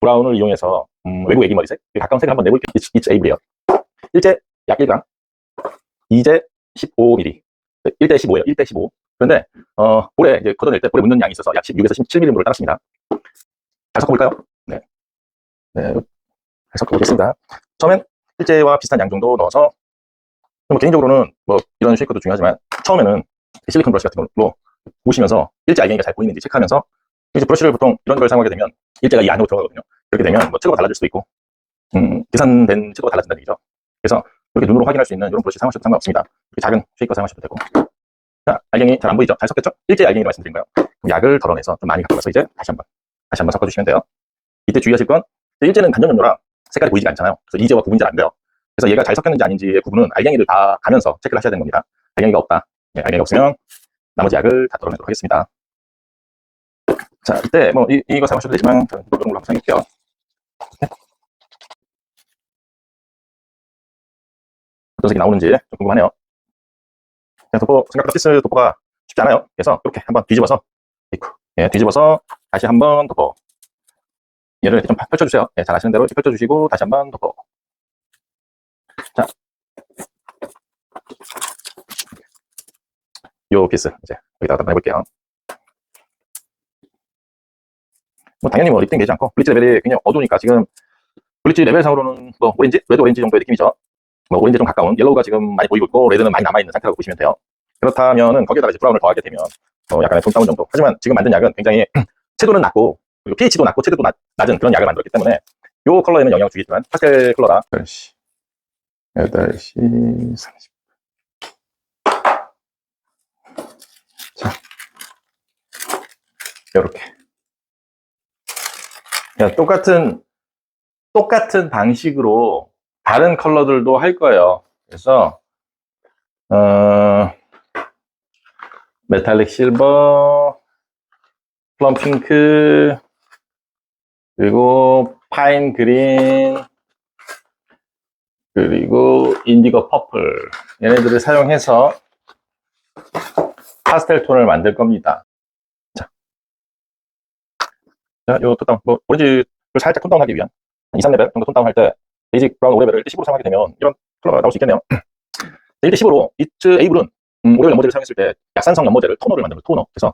브라운을 이용해서 음, 외국 애기 머리색 가까운 색을 한번 내볼게요. It's, it's Able요. 일제 약 1g, 2제 15mm, 1대 15예요. 1대 15. 그런데 어, 볼에 이제 걷어낼 때 볼에 묻는 양이 있어서 약 16에서 17mm 정도를 따랐습니다. 잘 섞어볼까요? 네. 네, 잘 섞어보겠습니다. 처음엔 일제와 비슷한 양 정도 넣어서 뭐 개인적으로는 뭐 이런 쉐이커도 중요하지만 처음에는 실리콘 브러쉬 같은 걸로 보시면서 일제 알갱이가 잘 보이는지 체크하면서 이제 브러쉬를 보통 이런 걸 사용하게 되면 일제가 이 안으로 들어가거든요. 그렇게 되면 뭐 채도가 달라질 수도 있고 음, 계산된 채도가 달라진다는 얘기죠. 그래서 이렇게 눈으로 확인할 수 있는 이런 브러쉬 사용하셔도 상관없습니다. 이렇게 작은 쉐이커 사용하셔도 되고 자, 알갱이 잘 안 보이죠? 잘 섞였죠? 일제 알갱이를 말씀드린 거예요. 약을 덜어내서 좀 많이 갖고 와서 이제 다시 한번 다시 한번 섞어주시면 돼요. 이때 주의하실 건 일제는 단전연료라 색깔이 보이지가 않잖아요. 그래서 이제와 구분이 잘 안 돼요. 그래서 얘가 잘 섞였는지 아닌지의 구분은 알갱이를 다 가면서 체크를 하셔야 되는 겁니다. 알갱이가 없다. 예, 알갱이가 없으면 나머지 약을 다 덜어내도록 하겠습니다. 자, 이때 뭐 이, 이거 사용하셔도 되지만 저는 이런 걸로 한번 사용할게요. 어떤 색이 나오는지 좀 궁금하네요. 그냥 도포, 생각보다 피스 도포가 쉽지 않아요. 그래서 이렇게 한번 뒤집어서. 예, 뒤집어서 다시 한번 도포. 얘를 이렇게 좀 펼쳐주세요. 예, 잘 아시는 대로 이렇게 펼쳐주시고 다시 한번 도포. 자. 요 피스 이제 여기다가 해볼게요. 뭐 당연히 뭐 립딩 되지 않고 블리치 레벨이 굉장히 어두우니까 지금 블리치 레벨상으로는 뭐 오렌지, 레드 오렌지 정도의 느낌이죠. 뭐 오렌지 좀 가까운 옐로우가 지금 많이 보이고 있고 레드는 많이 남아 있는 상태라고 보시면 돼요. 그렇다면은 거기에다가 이제 브라운을 더하게 되면 어, 약간의 톤 다운 정도. 하지만 지금 만든 약은 굉장히 채도는 낮고 그리고 pH도 낮고 채도도 낮, 낮은 그런 약을 만들었기 때문에 요 컬러에는 영향을 주겠지만 파스텔 컬러라 8시 8시 30 자, 요렇게 그냥 똑같은 똑같은 방식으로 다른 컬러들도 할 거예요. 그래서 어, 메탈릭 실버, 플럼 핑크, 그리고 파인 그린, 그리고 인디고 퍼플 얘네들을 사용해서 파스텔 톤을 만들 겁니다. 자, 자, 요 톤다운, 뭐 오렌지를 살짝 톤다운하기 위한 2, 3레벨 정도 톤다운 할 때 베이직 브라운 5레벨을 1대 10으로 사용하게 되면 이런 컬러가 나올 수 있겠네요. 1대 10으로 이츠 에이블은 음, 오레벨 연모제를 사용했을 때 약산성 연모제를 토너를 만드는 토너. 그래서